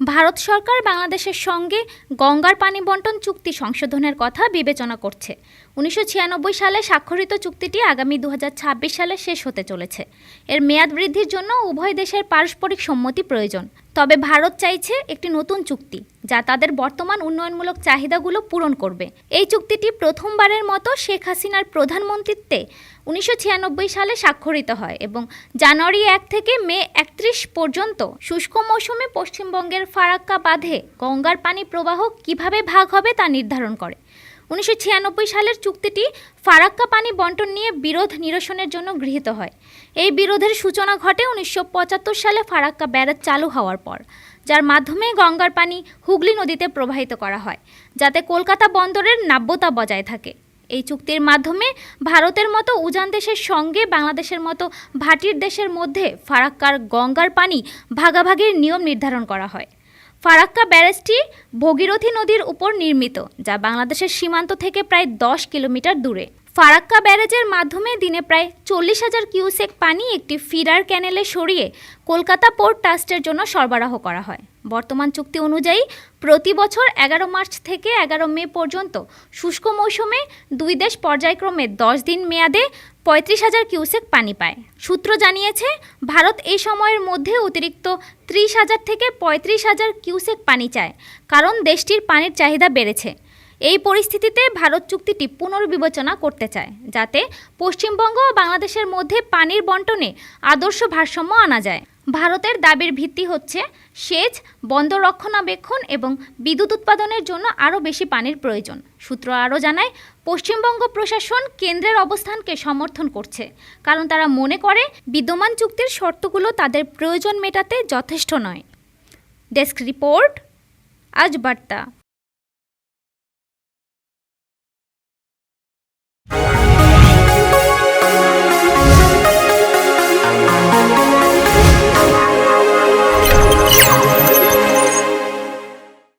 ভারত সরকার বাংলাদেশের সঙ্গে গঙ্গার পানি বন্টন চুক্তি সংশোধনের কথা বিবেচনা করছে। উনিশশো ছিয়ানব্বই সালে স্বাক্ষরিত চুক্তিটি আগামী দু হাজার ছাব্বিশ সালে শেষ হতে চলেছে। এর মেয়াদ বৃদ্ধির জন্য উভয় দেশের পারস্পরিক সম্মতি প্রয়োজন। তবে ভারত চাইছে একটি নতুন চুক্তি, যা তাদের বর্তমান উন্নয়নমূলক চাহিদাগুলো পূরণ করবে। এই চুক্তিটি প্রথমবারের মতো শেখ হাসিনার প্রধানমন্ত্রীত্বে উনিশশো সালে স্বাক্ষরিত হয় এবং জানুয়ারি এক থেকে মে একত্রিশ পর্যন্ত শুষ্ক মৌসুমে পশ্চিমবঙ্গের ফারাক্কা বাঁধে গঙ্গার পানি প্রবাহ কীভাবে ভাগ হবে তা নির্ধারণ করে। উনিশশো ছিয়ানব্বই সালের চুক্তিটি ফারাক্কা পানি বন্টন নিয়ে বিরোধ নিরসনের জন্য গৃহীত হয়। এই বিরোধের সূচনা ঘটে উনিশশো পঁচাত্তর সালে ফারাক্কা ব্যারাজ চালু হওয়ার পর, যার মাধ্যমে গঙ্গার পানি হুগলি নদীতে প্রবাহিত করা হয়, যাতে কলকাতা বন্দরের নাব্যতা বজায় থাকে। এই চুক্তির মাধ্যমে ভারতের মতো উজান দেশের সঙ্গে বাংলাদেশের মতো ভাটির দেশের মধ্যে ফারাক্কার গঙ্গার পানি ভাগাভাগির নিয়ম নির্ধারণ করা হয়। ফারাক্কা ব্যারেজটি ভগীরথী নদীর উপর নির্মিত, যা বাংলাদেশের সীমান্ত থেকে প্রায় দশ কিলোমিটার দূরে। ফারাক্কা ব্যারেজের মাধ্যমে দিনে প্রায় চল্লিশ হাজার কিউসেক পানি একটি ফিরার ক্যানেলে সরিয়ে কলকাতা পোর্ট ট্রাস্টের জন্য সরবরাহ করা হয়। বর্তমান চুক্তি অনুযায়ী প্রতি বছর এগারো মার্চ থেকে এগারো মে পর্যন্ত শুষ্ক মৌসুমে দুই দেশ পর্যায়ক্রমে দশ দিন মেয়াদে পঁয়ত্রিশ হাজার কিউসেক পানি পায়। সূত্র জানিয়েছে, ভারত এই সময়ের মধ্যে অতিরিক্ত ত্রিশ হাজার থেকে পঁয়ত্রিশ হাজার কিউসেক পানি চায়, কারণ দেশটির পানির চাহিদা বেড়েছে। এই পরিস্থিতিতে ভারত চুক্তিটি পুনর্বিবেচনা করতে চায়, যাতে পশ্চিমবঙ্গ ও বাংলাদেশের মধ্যে পানির বন্টনে আদর্শ ভারসাম্য আনা যায়। ভারতের দাবির ভিত্তি হচ্ছে সেচ, বন্দর রক্ষণাবেক্ষণ এবং বিদ্যুৎ উৎপাদনের জন্য আরও বেশি পানির প্রয়োজন। সূত্র আরও জানায়, পশ্চিমবঙ্গ প্রশাসন কেন্দ্রের অবস্থানকে সমর্থন করছে, কারণ তারা মনে করে বিদ্যমান চুক্তির শর্তগুলো তাদের প্রয়োজন মেটাতে যথেষ্ট নয়। ডেস্ক রিপোর্ট, আজ বার্তা।